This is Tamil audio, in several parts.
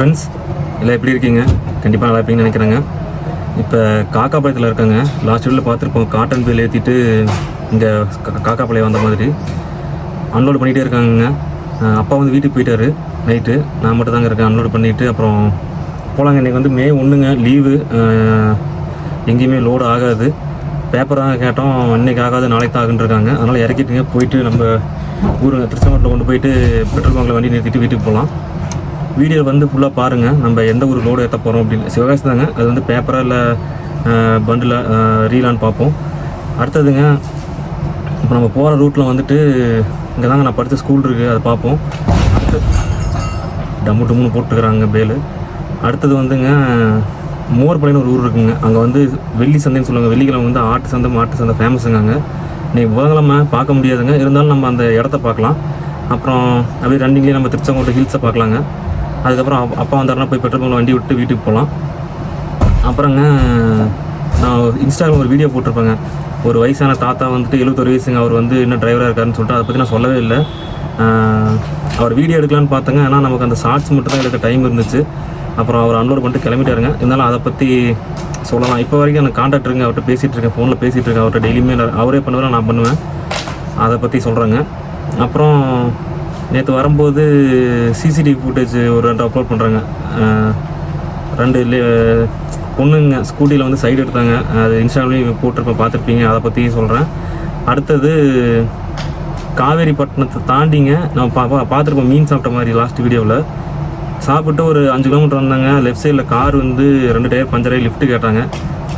ஃப்ரெண்ட்ஸ் எல்லாம் எப்படி இருக்கீங்க? கண்டிப்பாக நல்லா இருப்பீங்கன்னு நினைக்கிறேங்க. இப்போ காக்காபாளையத்தில் இருக்காங்க. லாஸ்ட் வீடியோவில் பார்த்துருப்போம் காட்டன் பேல் ஏற்றிட்டு இங்கே காக்காப்பாளையம் வந்த மாதிரி. அன்லோடு பண்ணிகிட்டே இருக்காங்கங்க. அப்பா வந்து வீட்டுக்கு போயிட்டாரு நைட்டு நான் மட்டும் தாங்க இருக்கேன் அன்லோடு பண்ணிவிட்டு அப்புறம் போகலாங்க இன்றைக்கி வந்து மே ஒன்றுங்க லீவு எங்கேயுமே லோடு ஆகாது. பேப்பராக கேட்டோம் இன்றைக்கி ஆகாது நாளைக்கு தான் ஆகுன்னு இருக்காங்க. அதனால் இறக்கிட்டுங்க போயிட்டு நம்ம ஊர் திருச்செங்கோட்டில் கொண்டு போயிட்டு பெட்ரோல் பங்கில் வண்டி நிறுத்திட்டு வீட்டுக்கு போகலாம் வீடியோ வந்து ஃபுல்லாக பாருங்கள் நம்ம எந்த ஒரு லோடு ஏற்ற போகிறோம் அப்படின்னு. சிவகாசி தாங்க. அது வந்து பேப்பராக இல்லை பண்டில் ரீலான்னு பார்ப்போம். அடுத்ததுங்க இப்போ நம்ம போகிற ரூட்டில் வந்துட்டு இங்கே தாங்க நான் படித்த ஸ்கூல் இருக்குது அதை பார்ப்போம். அடுத்து டம்மு டம்முன்னு போட்டுருக்குறாங்க பேலு. அடுத்தது வந்துங்க மோர்பாளையம்னு ஒரு ஊர் இருக்குங்க. அங்கே வந்து வெள்ளி சந்தைன்னு சொல்லுவாங்க. வெள்ளிக்கிழமை வந்து ஆட்டு சந்தை மாட்டு சந்தை ஃபேமஸுங்க அங்கே இன்னைக்கு புதன்கிழமை பார்க்க முடியாதுங்க. இருந்தாலும் நம்ம அந்த இடத்த பார்க்கலாம். அப்புறம் அப்படியே ரன்னிங்லேயே நம்ம திருச்செங்கோட்டை ஹில்ஸை பார்க்கலாங்க. அதுக்கப்புறம் அப்~ அப்பா வந்தாருன்னா போய் பெட்ரோல் பங்க் வண்டி விட்டு வீட்டுக்கு போகலாம் அப்புறங்க நான் இன்ஸ்டாகிராம் ஒரு வீடியோ போட்டிருப்பேங்க. ஒரு வயசான தாத்தா வந்துட்டு எழுபத்தொரு வயசுங்க அவர் வந்து இன்னும் டிரைவராக இருக்காருன்னு சொல்லிட்டு அதை பற்றி நான் சொல்லவே இல்லை. அவர் வீடியோ எடுக்கலான்னு பார்த்தேங்க. ஆனால் நமக்கு அந்த ஷார்ட்ஸ் மட்டும் தான் எடுக்க டைம் இருந்துச்சு. அப்புறம் அவர் அன்லோட் பண்ணிட்டு கிளம்பிட்டாருங்க. இருந்தாலும் அதை பற்றி சொல்லலாம். இப்போ வரைக்கும் எனக்கு காண்டாக்ட் இருங்க. அவர்கிட்ட பேசிகிட்டு இருக்கேன். ஃபோனில் பேசிகிட்டு இருக்கேன். அவர்கிட்ட டெய்லியுமே அவரே பண்ணுவேன் நான் பண்ணுவேன். அதை பற்றி சொல்கிறேங்க அப்புறம் நேற்று வரும்போது சிசிடிவி ஃபுட்டேஜ் ஒரு ரெண்டு அப்லோட் பண்ணுறாங்க ரெண்டு பொண்ணுங்க ஸ்கூட்டியில் வந்து சைடு எடுத்தாங்க. அது இன்ஸ்டாகிராம்லேயும் போட்டிருப்பேன் பார்த்துருப்பீங்க. அதை பற்றி சொல்கிறேன் அடுத்தது காவேரிப்பட்டினத்தை தாண்டிங்க. நம்ம பா பா- பார்த்துருப்போம் மீன் சாப்பிட்ட மாதிரி லாஸ்ட் வீடியோவில். சாப்பிட்டு ஒரு அஞ்சு கிலோமீட்டர் வந்தாங்க. லெஃப்ட் சைடில் கார் வந்து ரெண்டு டயர் பஞ்சராகி லிஃப்ட்டு கேட்டாங்க.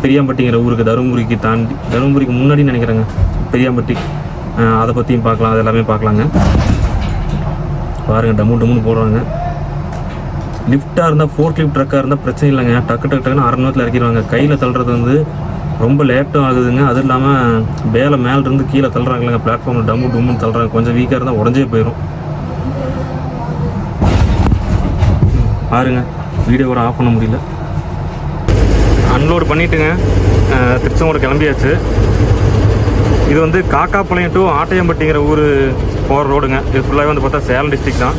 பெரியாம்பட்டிங்கிற ஊருக்கு தருமபுரிக்கு தாண்டி தருமபுரிக்கு முன்னாடி நினைக்கிறேங்க. பெரியாம்பட்டி. அதை பற்றியும் பார்க்கலாம். அது எல்லாமே பார்க்கலாங்க. பாருங்கள் டம்மு டம்முன்னு போடுறாங்க. லிஃப்ட்டாக இருந்தால் ஃபோர்க் லிஃப்ட் ட்ரக்காக இருந்தால் பிரச்சனை இல்லைங்க. டக்கு டக்கு டக்குன்னு அரை நேரத்தில் இறக்கிடுவாங்க. கையில் தள்ளுறது வந்து ரொம்ப லேட்டும் ஆகுதுங்க. அதுவும் இல்லாமல் வேலை மேலேருந்து கீழே கீழே இல்லைங்க பிளாட்ஃபார்மில் டம்மு டம்முன்னு தள்ளுறாங்க. கொஞ்சம் வீக்காக இருந்தால் உடஞ்சே போயிடும் பாருங்க வீடியோ கூட ஆஃப் பண்ண முடியல. அன்லோடு பண்ணிட்டுங்க. திருச்செங்கோடு கிளம்பியாச்சு. இது வந்து காக்காப்பாளையம் டு ஆட்டையம்பட்டிங்கிற ஊர். போகிற ரோடுங்க. இது ஃபுல்லாகவே வந்து பார்த்தா சேலம் டிஸ்ட்ரிக் தான்.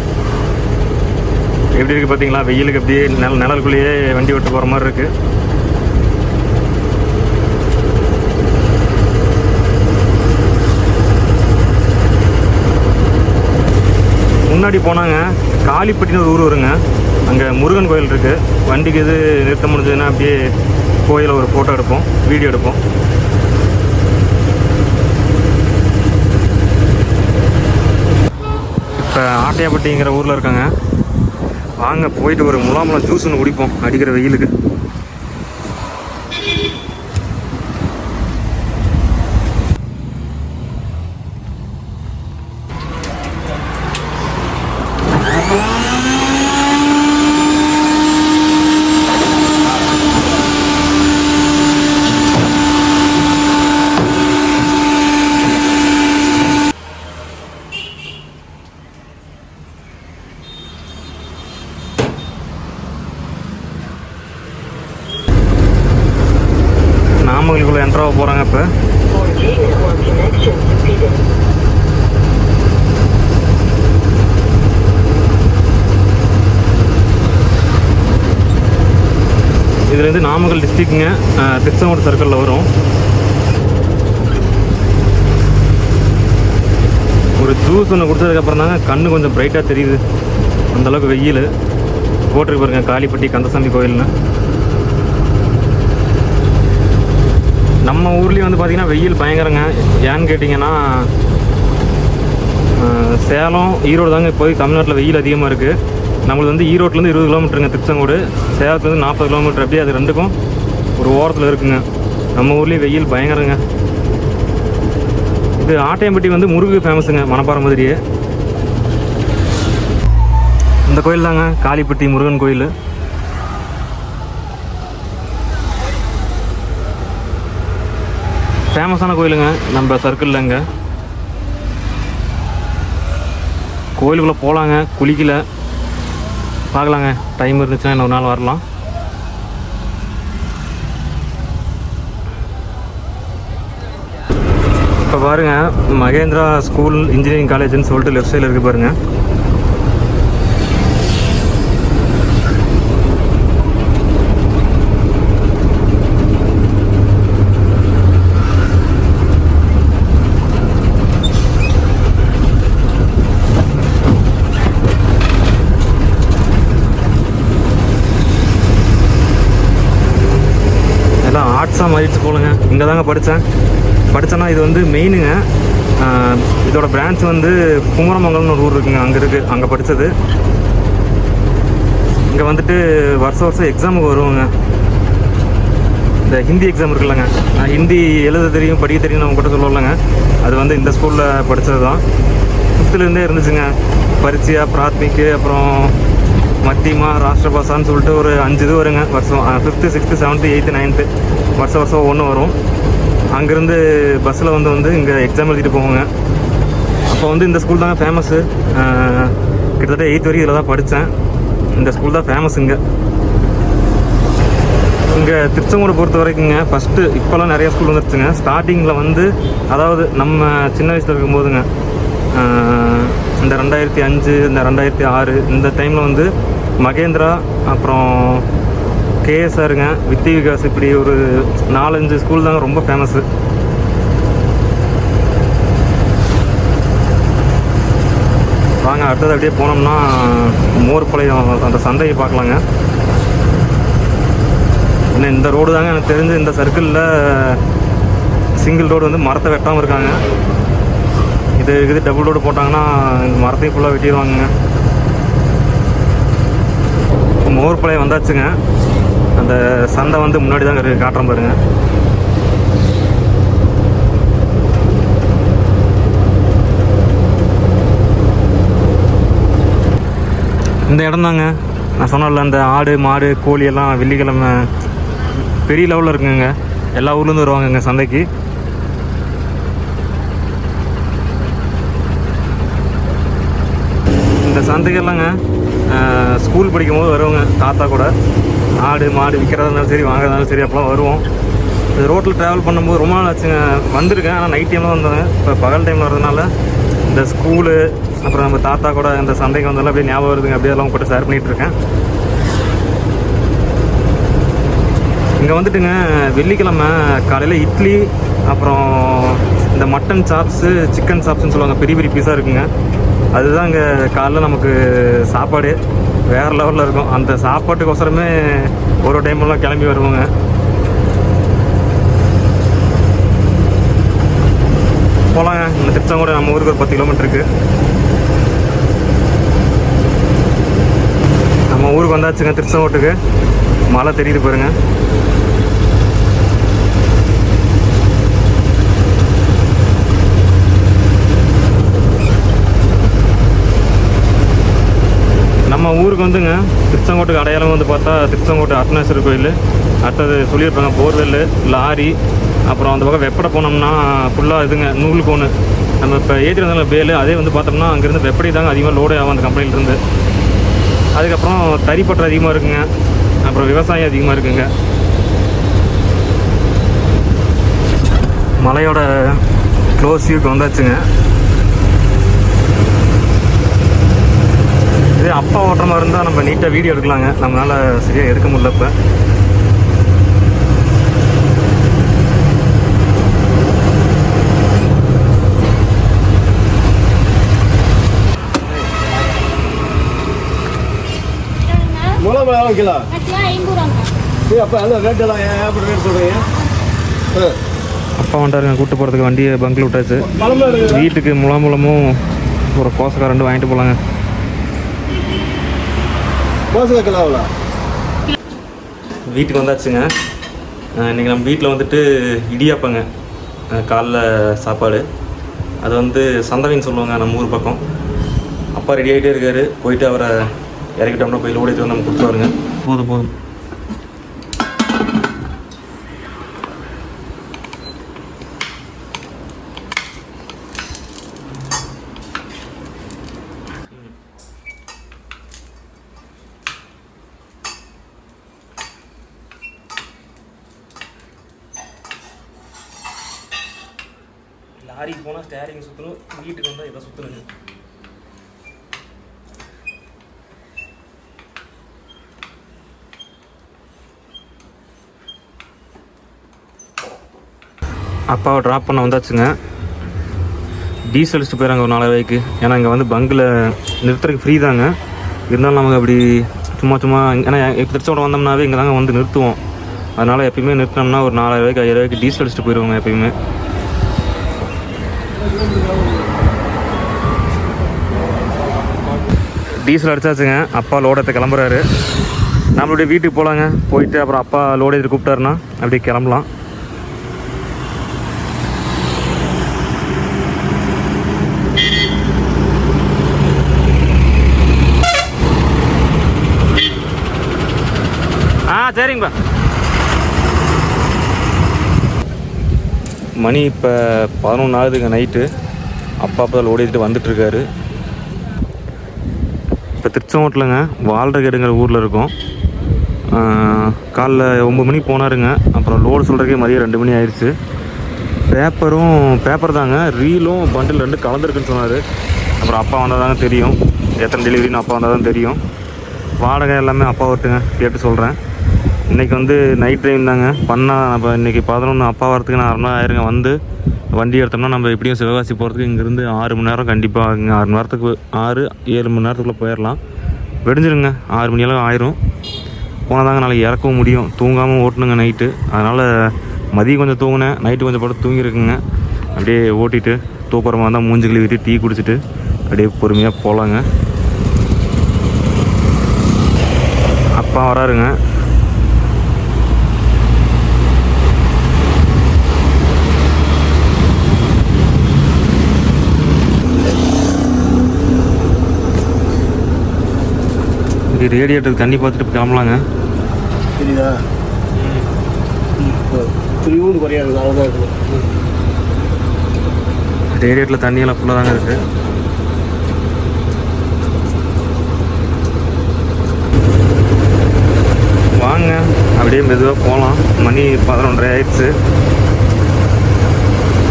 எப்படி இருக்குது பார்த்தீங்களா? வெயிலுக்கு அப்படியே நில நிழலுக்குள்ளேயே வண்டி ஓட்டு போகிற மாதிரி இருக்குது முன்னாடி போனாங்க. காளிப்பட்டின்னு ஒரு ஊர் வருங்க. அங்கே முருகன் கோயில் இருக்குது வண்டிக்கு எது நிறுத்த முடிஞ்சதுன்னா அப்படியே கோயிலை ஒரு ஃபோட்டோ எடுப்போம் வீடியோ எடுப்போம். இப்போ ஆட்டையாப்பட்டிங்கிற ஊரில் இருக்காங்க. வாங்க போயிட்டு ஒரு முலாம்பழம் ஜூஸ் ஒன்று குடிப்போம் அடிக்கிற வெயிலுக்கு. என்ட்ராக போகிறாங்க இப்போ. இதுலேருந்து நாமக்கல் டிஸ்ட்ரிக்ட்டுங்க திருச்செங்கோடு சர்க்கிளில் வரும். ஒரு ஜூஸ் ஒன்று கொடுத்ததுக்கப்புறம் தாங்க கண்ணு கொஞ்சம் பிரைட்டாக தெரியுது. அந்த அளவுக்கு வெயில். போட்டிருக்கு பாருங்க காளிப்பட்டி கந்தசாமி கோயில்னு. நம்ம ஊர்லேயும் வந்து பார்த்திங்கன்னா வெயில் பயங்கரங்க. ஏன்னு கேட்டிங்கன்னா சேலம் ஈரோடு தாங்க இப்போதைக்கு தமிழ்நாட்டில் வெயில் அதிகமாக இருக்குது நம்மளுக்கு வந்து ஈரோட்லேருந்து இருபது கிலோமீட்டருங்க திருச்செங்கோடு. சேலத்துலேருந்து நாற்பது கிலோமீட்டர் அப்படியே அது ரெண்டுக்கும் ஒரு ஓரத்தில் இருக்குங்க. நம்ம ஊர்லேயும் வெயில் பயங்கரங்க. இது ஆட்டையம்பட்டி வந்து முருகு ஃபேமஸுங்க மணப்பாறை மாதிரியே. இந்த கோயில் தாங்க காளிப்பட்டி முருகன் கோயில். ஃபேமஸான கோயிலுங்க. நம்ம சர்க்கிளில் இங்கே கோயிலுக்குள்ளே போகலாங்க குளிக்கல. பார்க்கலாங்க. டைம் இருந்துச்சுன்னா இன்னொரு நாள் வரலாம். இப்போ பாருங்க மகேந்திரா ஸ்கூல் இன்ஜினியரிங் காலேஜ்னு சொல்லிட்டு லெஃப்ட் சைடில் இருக்குது பாருங்கள் ஆர்ட்ஸாக மாறிடுச்சு போலுங்க. இங்கே தாங்க படித்தேன் படித்தேன்னா இது வந்து மெயினுங்க இதோட பிரான்ச் வந்து குமரமங்கலம்னு ஒரு ஊர் இருக்குங்க. அங்கே இருக்குது அங்கே படித்தது இங்கே வந்துட்டு வருஷம் வருஷம் எக்ஸாமுக்கு வருவோங்க. இந்த ஹிந்தி எக்ஸாம் இருக்குல்லங்க. நான் ஹிந்தி எழுத தெரியும் படிக்க தெரியும்னு அவங்ககிட்ட சொல்லலைங்க. அது வந்து இந்த ஸ்கூலில் படித்தது தான் ஃபிஃப்த்துலேருந்தே இருந்துச்சுங்க. பரிச்சையா பிராத்மிக்கு அப்புறம் மத்தியமா ராஷ்டிரபாசான்னு சொல்லிட்டு ஒரு அஞ்சு இது வருங்க. வருஷம் fifth sixth seventh eighth ninth வருஷம் வருஷம் ஒன்று வரும். அங்கேருந்து பஸ்ஸில் வந்து வந்து இங்கே எக்ஸாம் எழுதிட்டு போவோங்க. அப்போ வந்து இந்த ஸ்கூல் தாங்க ஃபேமஸ்ஸு கிட்டத்தட்ட எயித் வரைக்கும் இதில் தான் படித்தேன் இந்த ஸ்கூல் தான் ஃபேமஸ் இங்கே. இங்கே திருச்செங்கோடு பொறுத்த வரைக்குங்க ஃபஸ்ட்டு இப்போல்லாம் நிறைய ஸ்கூல் வந்துருச்சுங்க. ஸ்டார்டிங்கில் வந்து அதாவது நம்ம சின்ன வயசில் இருக்கும்போதுங்க இந்த ரெண்டாயிரத்தி அஞ்சு இந்த ரெண்டாயிரத்தி ஆறு இந்த டைமில் வந்து மகேந்திரா அப்புறம் கேஎஸ்ஆருங்க வித்தி விகாஸ் இப்படி ஒரு நாலஞ்சு ஸ்கூல் தாங்க ரொம்ப ஃபேமஸ்ஸு வாங்க அடுத்தது அப்படியே போனோம்னா மோர்பாளையம் அந்த சந்தையை பார்க்கலாங்க. இன்னும் இந்த ரோடு தாங்க எனக்கு தெரிஞ்சு இந்த சர்க்கிளில் சிங்கிள் ரோடு வந்து மரத்தை வெட்டாமல் இருக்காங்க. இது இது டபுள் ரோடு போட்டாங்கன்னா இந்த மரத்தையும் ஃபுல்லாக வெட்டிடுவாங்க மோர்பாளையம் வந்தாச்சுங்க. அந்த சந்தை வந்து முன்னாடி தாங்க இருக்கு காட்டுறேன் பாருங்க. இந்த இடம் தாங்க. நான் சொன்னல அந்த ஆடு மாடு கோழி எல்லாம் வெள்ளிக்கிழமை பெரிய லெவலில் இருக்குங்க. எல்லா ஊர்லேருந்து வருவாங்கங்க சந்தைக்கு. இந்த சந்தைக்கெல்லாங்க ஸ்கூல் படிக்கும் போது வருவாங்க. தாத்தா கூட. ஆடு மாடு விற்கிறதா இருந்தாலும் சரி வாங்குறதாலும் சரி அப்போலாம் வருவோம். இது ரோட்டில் ட்ராவல் பண்ணும்போது ரொம்ப நாள் ஆச்சுங்க. வந்திருக்கேன். ஆனால் நைட் டைமில் வந்தேன் இப்போ பகல் டைமில் வரதுனால இந்த ஸ்கூலு அப்புறம் நம்ம தாத்தா கூட இந்த சந்தைக்கு வந்தாலும் அப்படியே ஞாபகம் வருதுங்க. அப்படியே எல்லாம் கூட ஷேர் பண்ணிகிட்ருக்கேன் இங்கே வந்துட்டுங்க வெள்ளிக்கிழமை காலையில் இட்லி அப்புறம் இந்த மட்டன் சாப்ஸு சிக்கன் சாப்ஸுன்னு சொல்லுவாங்க. பெரிய பெரிய பீஸாக இருக்குங்க. அதுதான் இங்கே காலைல நமக்கு சாப்பாடு வேறு லெவலில் இருக்கும். அந்த சாப்பாட்டுக்கோசரமே ஒரு டைமெல்லாம் கிளம்பி வருவோங்க. போகலாங்க இந்த திருச்செங்கோடு நம்ம ஊருக்கு ஒரு பத்து கிலோமீட்டருக்கு நம்ம ஊருக்கு வந்தாச்சுங்க திருச்செங்கோட்டுக்கு. மழை தெரியுது பாருங்கள் நம்ம ஊருக்கு வந்துங்க. திருச்செங்கோட்டுக்கு அடையாளம் வந்து பார்த்தா திருச்செங்கோட்டு அர்த்தநாசர் கோயில். அடுத்தது சொல்லியிருப்பாங்க போர்வெல் லாரி. அப்புறம் அந்த பக்கம் வெப்படை போனோம்னா ஃபுல்லாக இதுங்க நூல் கோணு. நம்ம இப்போ ஏற்றி வந்தாலும் பேலு அதே வந்து பார்த்தோம்னா அங்கேருந்து வெப்படி தாங்க அதிகமாக லோடு ஆகும் அந்த கம்பெனிலேருந்து அதுக்கப்புறம் தறிப்பற்று அதிகமாக இருக்குங்க. அப்புறம் விவசாயம் அதிகமாக இருக்குங்க. மலையோட க்ளோஸ் வியூக்கு வந்தாச்சுங்க. இதே அப்பா ஓட்டுற மாதிரி இருந்தால் நம்ம நீட்டாக வீடியோ எடுக்கலாங்க. நம்மளால சரியாக எடுக்க முடியல இப்போ. முலாம் எவ்வளோ கிலோ சரி அப்போ எல்லாம் ரேட் எல்லாம் ஏன் அப்படி ரேட் சொல்கிறீங்க அப்பா வந்துட்டாருங்க கூட்டு போகிறதுக்கு வண்டியை பங்கில் விட்டாச்சு. வீட்டுக்கு முலாமுலமும் ஒரு கோசக்காய் ரெண்டு வாங்கிட்டு போகலாங்க மோசங்க கிலோ எவ்வளோ வீட்டுக்கு வந்தாச்சுங்க. இன்றைக்கி நம்ம வீட்டில் வந்துட்டு இடியாப்பங்க. காலைல சாப்பாடு. அது வந்து சந்தவின்னு சொல்லுவாங்க நம்ம ஊர் பக்கம். அப்பா ரெடி ஆகிட்டே இருக்காரு. போயிட்டு அவரை இறக்கிட்டோம்னா போய் ஓடிட்டு வந்து நம்ம கொடுத்துருவாருங்க போதும் போதும். லாரிக்கு போனால் ஸ்டேரிங் சுற்றணும் வீட்டுக்கு வந்தால் இதை சுற்றணுங்க அப்பாவை ட்ராப் பண்ண வந்தாச்சுங்க. டீசல் அடிச்சுட்டு போயிறாங்க ஒரு நாலாயிரூவாய்க்கு ஏன்னா இங்கே வந்து பங்கில் நிறுத்துறதுக்கு ஃப்ரீ தாங்க. இருந்தாலும் நமக்கு அப்படி சும்மா சும்மா ஏன்னா இப்போ திருச்சோட வந்தோம்னாவே இங்கே தாங்க வந்து நிறுத்துவோம். அதனால் எப்பயுமே நிறுத்தினோம்னா ஒரு நாலாயிரம் ரூபாய்க்கு ஐயாயிரம் ரூபாய்க்கு டீசல் அடிச்சுட்டு போயிடுவாங்க எப்பயுமே. டீசல் அடிச்சாச்சுங்க. அப்பா லோடத்தை கிளம்புறாரு. நம்மளுடைய வீட்டுக்கு போகலாங்க போயிட்டு அப்புறம் அப்பா லோடு எடுத்து கூப்பிட்டாருன்னா அப்படியே கிளம்பலாம். ஆ சரிங்கப்பா. மணி இப்போ பதினொன்று ஆகுதுங்க நைட்டு அப்பா அப்பா லோடு எடுத்துகிட்டு வந்துட்டுருக்காரு இப்போ திருச்செங்கோட்டில்ங்க வாழ்றகேடுங்கிற ஊரில் இருக்கோம். காலைல ஒம்பது மணிக்கு போனாருங்க. அப்புறம் லோடு சொல்கிறக்கே மதியம் ரெண்டு மணி ஆயிடுச்சு பேப்பரும் பேப்பர் தாங்க. ரீலும் பண்டில் ரெண்டு கலந்துருக்குன்னு சொன்னார். அப்புறம் அப்பா வந்தால் தாங்க தெரியும். எத்தனை டெலிவரின்னு அப்பா வந்தால் தான் தெரியும். வாடகை எல்லாமே அப்பா விட்டுங்க கேட்டு சொல்கிறேன் இன்றைக்கி வந்து நைட் ட்ரைவ் தாங்க. பண்ணால் நம்ம இன்றைக்கி பதினொன்று அப்பா வரத்துக்கு நான் அரை மணி ஆயிருங்க. வந்து வண்டி எடுத்தோம்னா நம்ம எப்படியும் சிவகாசி போகிறதுக்கு இங்கேருந்து ஆறு மணி நேரம் கண்டிப்பாக ஆகுங்க. ஆறு மணி நேரத்துக்கு ஆறு ஏழு மணி நேரத்துக்குள்ளே போயிடலாம் வெடிஞ்சிருங்க. ஆறு மணி அளவு ஆயிரும். போனால் தாங்க நாளைக்கு இறக்கவும் முடியும். தூங்காமல் ஓட்டணுங்க நைட்டு அதனால் மதியம் கொஞ்சம் தூங்கினேன். நைட்டு கொஞ்சம் படம் தூங்கியிருக்குங்க. அப்படியே ஓட்டிட்டு தூக்குறமாக இருந்தால் மூஞ்சி கழுவிட்டு டீ குடிச்சிட்டு அப்படியே பொறுமையாக போகலாங்க அப்பா வராருங்க. இப்படி ரேடியேட்டருக்கு தண்ணி பார்த்துட்டு இப்ப கிளம்பலாங்க. தெரியுதா? துணிவும் குறையாது அவ்வளோதான் இருக்குது ரேடியேட்டரில் தண்ணியெல்லாம் ஃபுல்லாக தாங்க இருக்குது வாங்க அப்படியே மெதுவாக போகலாம் மணி பதினொன்றரை ஆயிடுச்சு.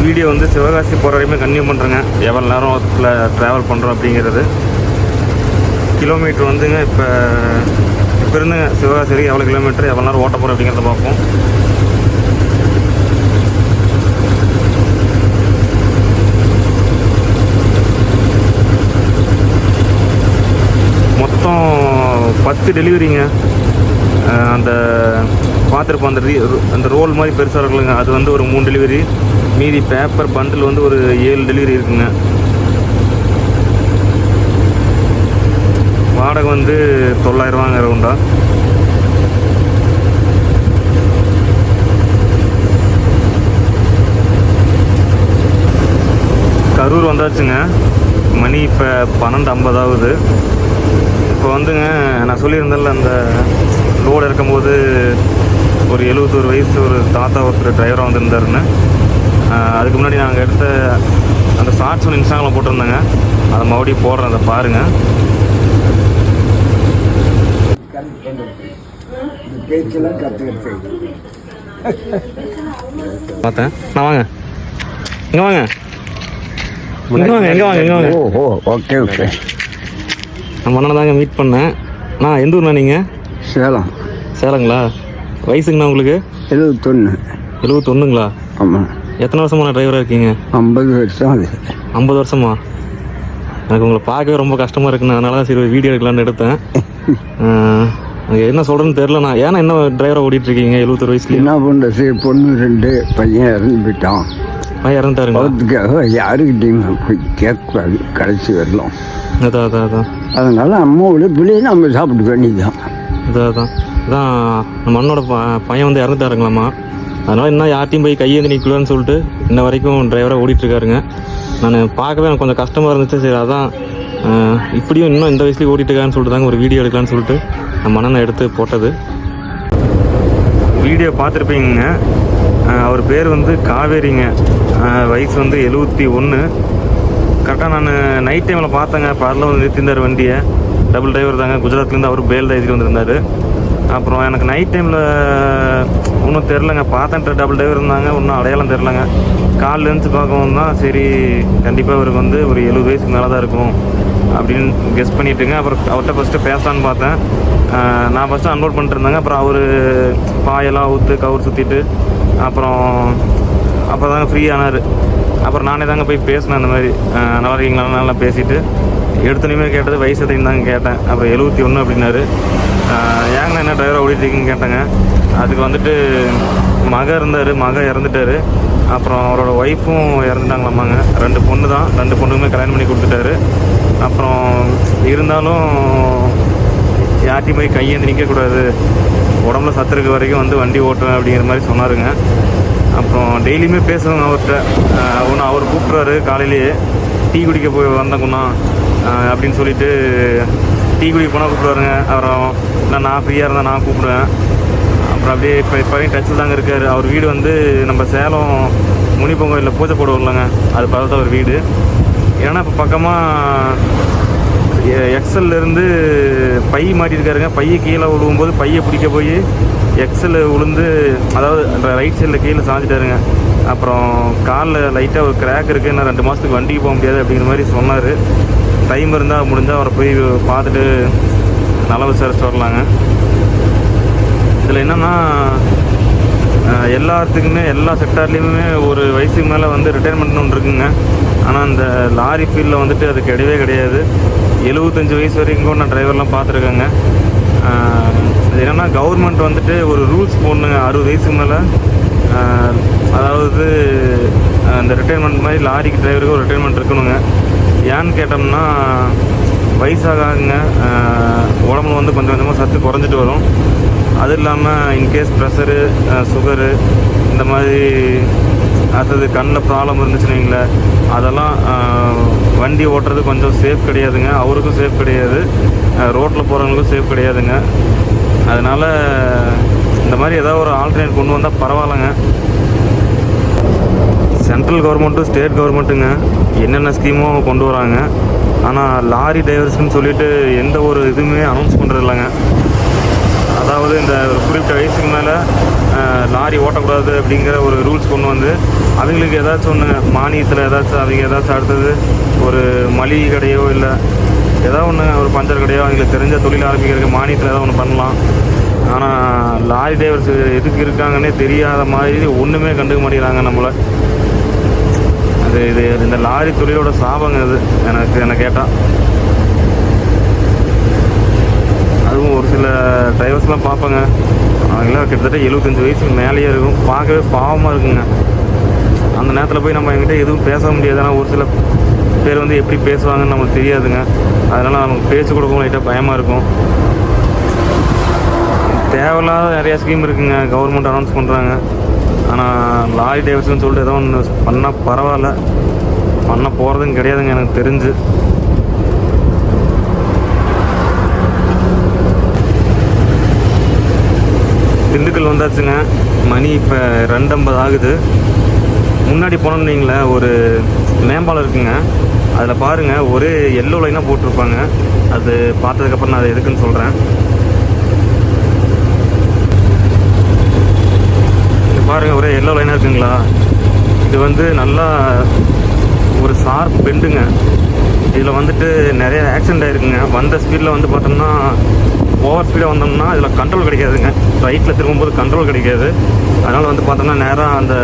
வீடியோ வந்து சிவகாசி போகிற வரையுமே கன்னியூ பண்ணுறேங்க எவ்வளோ நேரம் ட்ராவல் பண்ணுறோம் அப்படிங்கிறது. கிலோமீட்டர் வந்துங்க இப்போ இப்போ இருந்துங்க. சிவகாசி எவ்வளோ கிலோமீட்டர் எவ்வளோ நேரம் ஓட்ட போகிறோம் அப்படிங்கிறத பார்ப்போம். மொத்தம் பத்து டெலிவரிங்க அந்த பார்த்துருப்போம் அந்த ரீ அந்த ரோல் மாதிரி பெருசாக இருக்குங்க அது வந்து ஒரு மூணு டெலிவரி மீதி பேப்பர் பண்டில் வந்து ஒரு ஏழு டெலிவரி இருக்குங்க. வாடகை வந்து தொள்ளாயிரரூவாங்க ரவுண்டா கரூர் வந்தாச்சுங்க. மணி இப்போ பன்னெண்டு ஐம்பதாவது இப்போ வந்துங்க நான் சொல்லியிருந்தேன்ல அந்த லோடு இருக்கும்போது ஒரு எழுபத்தோரு வயசு ஒரு தாத்தா ஒருத்தர் டிரைவராக வந்திருந்தாருன்னு. அதுக்கு முன்னாடி நாங்கள் எடுத்த அந்த ஷார்ட்ஸ் ஒன்று இன்ஸ்டாகிராமில் போட்டிருந்தேங்க. அதை மறுபடியும் போடுறேன் அதை பாருங்கள் பேச்செல்லாம் கற்றுக்கிட்டு பார்த்தேன். நான் வாங்க. இங்கே வாங்க. இங்கே வாங்க எங்கே வாங்க எங்கே வாங்க. ஓ ஓகே ஓகே. நான் மன்னனை தாங்க மீட் பண்ணேன். நான் எந்த ஊர்ண்ணா நீங்கள் சேலம். சேலங்களா? வயசுங்கண்ணா உங்களுக்கு? எழுபத்தொன்று எழுபத்தொன்னுங்களா ஆமாம் எத்தனை வருஷமான டிரைவராக இருக்கீங்க? ஐம்பது வருஷம் அது ஐம்பது வருஷமா? எனக்கு உங்களை பார்க்கவே ரொம்ப கஷ்டமாக இருக்குண்ணா. அதனால தான் சரி வீடியோ எடுக்கலான்னு எடுத்தேன். எனக்கு என்ன சொல்கிறேன்னு தெரில நான் ஏன்னா என்ன டிரைவராக ஓடிட்டு இருக்கீங்க எழுபத்தொரு வயசுலேயே? என்ன பண்ணுறது பொண்ணு ரெண்டு பையன் இறந்து போயிட்டான் பையன் இறந்துட்டாருங்களா? அதுக்காக யாருக்கிட்டையும் போய் கேட்கக்கூடாது கடைசி வரலாம். அதான் அதான் அதான். அதனால அம்மாவோட பிள்ளையை நம்ம சாப்பிட வேண்டியதுதான். அதான் அதான். அதான் நம்ம அண்ணனோட ப- பையன் வந்து இறந்துட்டாருங்களாம்மா. அதனால் இன்னும் யார்ட்டையும் போய் கையேந்தி நிற்கலான்னு சொல்லிட்டு இன்ன வரைக்கும் டிரைவராக ஓடிட்டுருக்காருங்க. நான் பார்க்கவே எனக்கு கொஞ்சம் கஷ்டமாக இருந்துச்சு. சரி அதான் ஆஹ், இப்படியும் இன்னும் இந்த வயசுலேயும் ஓடிட்டு இருக்கான்னு சொல்லிட்டு தாங்க ஒரு வீடியோ எடுக்கலான்னு சொல்லிட்டு நம்ம அண்ணனை எடுத்து போட்டது. வீடியோ பார்த்துருப்பீங்க அவர் பேர் வந்து காவேரிங்க. வயசு வந்து எழுபத்தி ஒன்று கரெக்டாக நான் நைட் டைமில் பார்த்தேங்க. பரல வந்து நிறுத்திருந்தார் வண்டியை. டபுள் டிரைவர் தாங்க. குஜராத்லேருந்து அவர் பேல் தான் எழுதிட்டு வந்திருந்தார். அப்புறம் எனக்கு நைட் டைமில் ஒன்றும் தெரிலங்க பார்த்தேன். டபுள் டிரைவர் இருந்தாங்க. ஒன்றும் அடையாளம் தெரிலங்க காலில் இருந்துச்சு பார்க்கவும் தான் சரி கண்டிப்பாக இவருக்கு வந்து ஒரு எழுபது வயசுக்கு மேலே தான் இருக்கும். அப்படின்னு கெஸ் பண்ணிட்டுங்க அப்புறம் அவர்கிட்ட ஃபஸ்ட்டு பேசலான்னு பார்த்தேன். நான் ஃபஸ்ட்டு அன்லோட் பண்ணிட்டு இருந்தேங்க அப்புறம் அவர் பாயெல்லாம் ஊற்று கவர் சுற்றிட்டு அப்புறம் அப்போ தாங்க ஃப்ரீ ஆனார். அப்புறம் நானே தாங்க போய் பேசினேன் அந்த மாதிரி. நல்லா இருக்கீங்களா? நல்லா பேசிட்டு. எடுத்தனையுமே கேட்டது வயசு எத்தையும் தாங்க கேட்டேன். அப்புறம் எழுபத்தி ஒன்று அப்படின்னாரு. ஏங்கண்ணா என்ன டிரைவராக ஓடிட்டுருக்கீங்கன்னு கேட்டேங்க. அதுக்கு வந்துட்டு மக இருந்தார். மக இறந்துட்டாரு. அப்புறம் அவரோட ஒய்ஃபும் இறந்துட்டாங்களாமாங்க. ரெண்டு பொண்ணு தான் ரெண்டு பொண்ணுக்குமே கல்யாணம் பண்ணி கொடுத்துட்டாரு. அப்புறம் இருந்தாலும் யார்ட்டையும் போய் கையேந்து நிற்கக்கூடாது உடம்புல சத்துருக்க வரைக்கும் வந்து வண்டி ஓட்டுவேன் அப்படிங்கிற மாதிரி சொன்னாருங்க. அப்புறம் டெய்லியுமே பேசுவாங்க அவர்கிட்ட. ஒன்று அவர் கூப்பிட்றாரு காலையிலேயே. டீ குடிக்க போய் வந்தக்குண்ணா அப்படின்னு சொல்லிட்டு டீ குடிக்க போனால் கூப்பிடுவாருங்க. அப்புறம் நான் நான் ஃப்ரீயாக இருந்தால் நான் கூப்பிடுவேன். அப்புறம் அப்படியே இப்போ இப்போயும் டச்சில் தாங்க இருக்கார். அவர் வீடு வந்து நம்ம சேலம் முனிப்பொங்கல் கோயிலில் பூஜை போடுவோம்லங்க அது பக்கத்தில் ஒரு வீடு. ஏன்னா இப்போ பக்கமாக எக்ஸல்லேருந்து பை மாட்டியிருக்காருங்க பையை கீழே விழுவும்போது பையை பிடிக்க போய் எக்ஸல் விழுந்து அதாவது ரைட் சைடில் கீழே சாஞ்சிட்டாருங்க. அப்புறம் காலில் லைட்டாக ஒரு கிராக் இருக்குது இன்னும் ரெண்டு மாதத்துக்கு வண்டிக்கு போக முடியாது அப்படிங்கிற மாதிரி சொன்னார். டைம் இருந்தால் முடிஞ்சால் அவரை போய் பார்த்துட்டு நல விசாரிச்சு வரலாங்க. இதில் என்னென்னா எல்லாத்துக்குமே எல்லா செக்டார்லேயுமே ஒரு வயசுக்கு மேலே வந்து ரிட்டைர்மெண்ட் ஒன்று இருக்குங்க. ஆனால் அந்த லாரி ஃபீல்டில் வந்துட்டு அது கிடையவே கிடையாது. எழுபத்தஞ்சு வயசு வரைக்கும் நான் டிரைவர்லாம் பார்த்துருக்கேங்க. அது என்னென்னா கவர்மெண்ட் வந்துட்டு ஒரு ரூல்ஸ் போடணுங்க அறுபது வயசுக்கு மேலே. அதாவது அந்த ரிட்டைர்மெண்ட் மாதிரி லாரிக்கு டிரைவருக்கு ஒரு ரிட்டைர்மெண்ட் இருக்கணுங்க. ஏன்னு கேட்டோம்னா வயசாகாதுங்க. உடம்புல வந்து கொஞ்சம் கொஞ்சமாக சத்து குறைஞ்சிட்டு வரும். அது இல்லாமல் இன்கேஸ் ப்ரெஷரு சுகரு இந்த மாதிரி அடுத்தது கண்ணில் ப்ராப்ளம் இருந்துச்சுன்னு வைங்களேன் அதெல்லாம் வண்டி ஓட்டுறது கொஞ்சம் சேஃப் கிடையாதுங்க. அவருக்கும் சேஃப் கிடையாது. ரோட்டில் போகிறவங்களுக்கும் சேஃப் கிடையாதுங்க. அதனால் இந்த மாதிரி ஏதாவது ஒரு ஆல்டர்னேட் கொண்டு வந்தால் பரவாயில்லைங்க. சென்ட்ரல் கவர்மெண்ட்டும் ஸ்டேட் கவர்மெண்ட்டுங்க என்னென்ன ஸ்கீமோ கொண்டு வராங்க. ஆனால் லாரி டிரைவர்ஸ்னு சொல்லிட்டு எந்த ஒரு இதுவுமே அனௌன்ஸ் பண்ணுறது இல்லைங்க அதாவது இந்த ஒரு குறிப்பிட்ட வயசுக்கு மேலே லாரி ஓட்டக்கூடாது அப்படிங்கிற ஒரு ரூல்ஸ் கொண்டு வந்து அவங்களுக்கு ஏதாச்சும் ஒன்று மானியத்தில் ஏதாச்சும் அவங்க ஏதாச்சும் அடுத்தது ஒரு மளிகை கடையோ இல்லை ஏதோ ஒன்று ஒரு பஞ்சர் கடையோ அவங்களுக்கு தெரிஞ்ச தொழில் ஆரம்பிக்கிறதுக்கு மானியத்தில் ஏதாவது ஒன்று பண்ணலாம். ஆனால் லாரி டிரைவர்ஸ் எதுக்கு இருக்காங்கன்னே தெரியாத மாதிரி ஒன்றுமே கண்டுக்க மாட்டேங்கிறாங்க நம்மளை. அது இது இந்த லாரி தொழிலோட சாபங்க அது எனக்கு என்னை கேட்டால் அதுவும் ஒரு சில டிரைவர்ஸ்லாம் பார்ப்பேங்க. அவங்களாம் கிட்டத்தட்ட எழுபத்தஞ்சு வயசுக்கு மேலேயே இருக்கும். பார்க்கவே பாவமாக இருக்குங்க. அந்த நேரத்தில் போய் நம்ம என்கிட்ட எதுவும் பேச முடியாது ஆனால் ஒரு சில பேர் வந்து எப்படி பேசுவாங்கன்னு நமக்கு தெரியாதுங்க. அதனால் நமக்கு பேச்சு கொடுக்கவும் லைட்டாக பயமாக இருக்கும். தேவையில்லாத நிறையா ஸ்கீம் இருக்குங்க. கவர்மெண்ட் அனௌன்ஸ் பண்ணுறாங்க ஆனால் லாரி டிரைவர்ஸ்னு சொல்லிட்டு ஏதோ ஒன்று பண்ணால் பரவாயில்ல. பண்ண போகிறதும் கிடையாதுங்க எனக்கு தெரிஞ்சு. திண்டுக்கல் வந்தாச்சுங்க. மணி இப்போ ரெண்டம்பது ஆகுது. முன்னாடி போனோம்னு ஒரு மேம்பாலம் இருக்குங்க. அதில் பாருங்கள் ஒரே எல்லோ லைனாக போட்டிருப்பாங்க. அது பார்த்ததுக்கப்புறம் நான் அது எதுக்குன்னு சொல்கிறேன் இது பாருங்க ஒரே எல்லோ லைனாக இருக்குங்களா? இது வந்து நல்லா ஒரு ஷார்ப் பெண்டுங்க இதில் வந்துட்டு நிறைய ஆக்சிடென்ட் ஆகிருக்குங்க வந்த ஸ்பீடில் வந்து பார்த்தோம்னா ஓவர் ஸ்பீடாக வந்தோம்னா இதில் கண்ட்ரோல் கிடைக்காதுங்க. ரைட்டில் திரும்பும்போது கண்ட்ரோல் கிடைக்காது. அதனால் வந்து பார்த்தோம்னா நேராக அந்த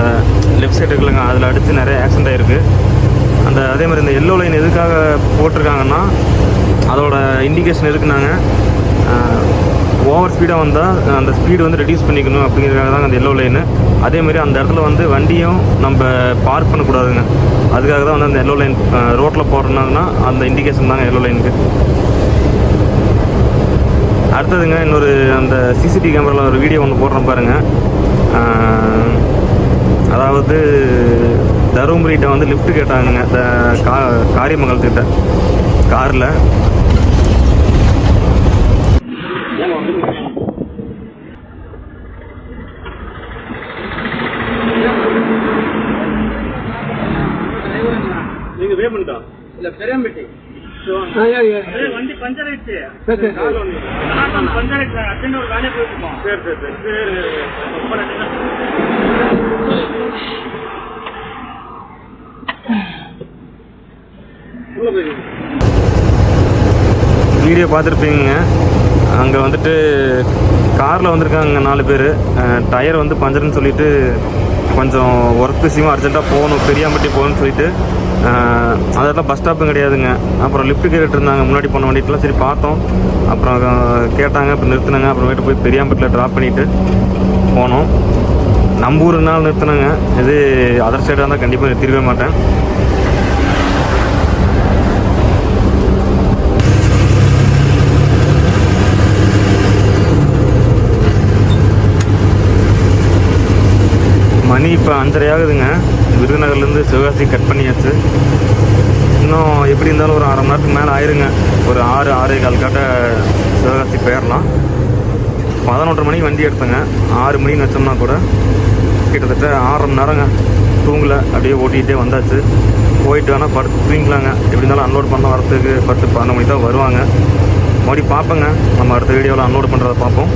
லெஃப்ட் சைடு இருக்குல்லங்க. அதில் அடித்து நிறைய ஆக்சிடென்ட் ஆயிருக்கு. அந்த அதே மாதிரி இந்த எல்லோ லைன் எதுக்காக போட்டிருக்காங்கன்னா அதோட இண்டிகேஷன் இருக்குனாங்க ஓவர் ஸ்பீடாக வந்தால் அந்த ஸ்பீடு வந்து ரெடியூஸ் பண்ணிக்கணும் அப்படிங்கிறதுக்காக தான் அந்த எல்லோ லைனு அதே மாதிரி அந்த இடத்துல வந்து வண்டியும் நம்ம பார்க் பண்ணக்கூடாதுங்க. அதுக்காக தான் வந்து அந்த எல்லோ லைன் ரோட்டில் போடுறாங்கன்னா அந்த இண்டிகேஷன் தாங்க எல்லோ லைனுக்கு அடுத்ததுங்க இன்னொரு அந்த சிசிடிவி கேமராவில் ஒரு வீடியோ ஒன்று போடுறேன் பாருங்க. ஆஹ், அதாவது தருமபுரிகிட்ட வந்து லிஃப்ட் கேட்டாங்க இந்த கா காரியமங்கலத்திட்ட காரில். இல்ல பெரியம்பட்டி. வண்டி பஞ்சர் ஆயிடுச்சு. சரி, சரி, சரி. சரி. வீடியோ பார்த்துருப்பீங்க. அங்கே வந்துட்டு காரில் வந்திருக்காங்க நாலு பேர். டயர் வந்து பஞ்சர்னு சொல்லிட்டு கொஞ்சம் ஒர்க் விஷயமா அர்ஜென்ட்டாக போகணும். பெரியாம்பட்டி போகணும்னு சொல்லிட்டு அதெல்லாம் பஸ் ஸ்டாப்பும் கிடையாதுங்க. அப்புறம் லிஃப்ட் கேட்டுட்டு இருந்தாங்க முன்னாடி போன வண்டிட்டுலாம் சரி பார்த்தோம். அப்புறம் கேட்டாங்க அப்புறம் நிறுத்தினாங்க. அப்புறமேட்டு போய் பெரியாம்பட்டில் ட்ராப் பண்ணிவிட்டு போனோம். நம்ம ஊருனால நிறுத்தினாங்க. இது அதர் சைடாக இருந்தால் கண்டிப்பாக நிறுத்திருக்கவே மாட்டேன். மணி இப்போ அஞ்சரை ஆகுதுங்க விருதுநகர்லேருந்து சிவகாசி கட் பண்ணியாச்சு இன்னும் எப்படி இருந்தாலும் ஒரு அரை மணி நேரத்துக்கு மேலே ஆயிருங்க. ஒரு ஆறு ஆறே கால் காட்ட சிவகாசி போயிடலாம். பதினொன்றரை மணிக்கு வண்டி எடுத்தேங்க. ஆறு மணின்னு வச்சோம்னா கூட கிட்டத்தட்ட ஆறரை மணி நேரங்க. தூங்கல அப்படியே ஓட்டிகிட்டே வந்தாச்சு. போயிட்டு வேணால் படுத்து தூங்கிக்கலாங்க. எப்படி இருந்தாலும் அன்லோட் பண்ண வரத்துக்கு பத்து பன்னெண்டு மணி தான் வருவாங்க. மறுபடியும் பார்ப்போங்க. நம்ம அடுத்த வீடியோவில் அன்லோட் பண்ணுறத பார்ப்போம்.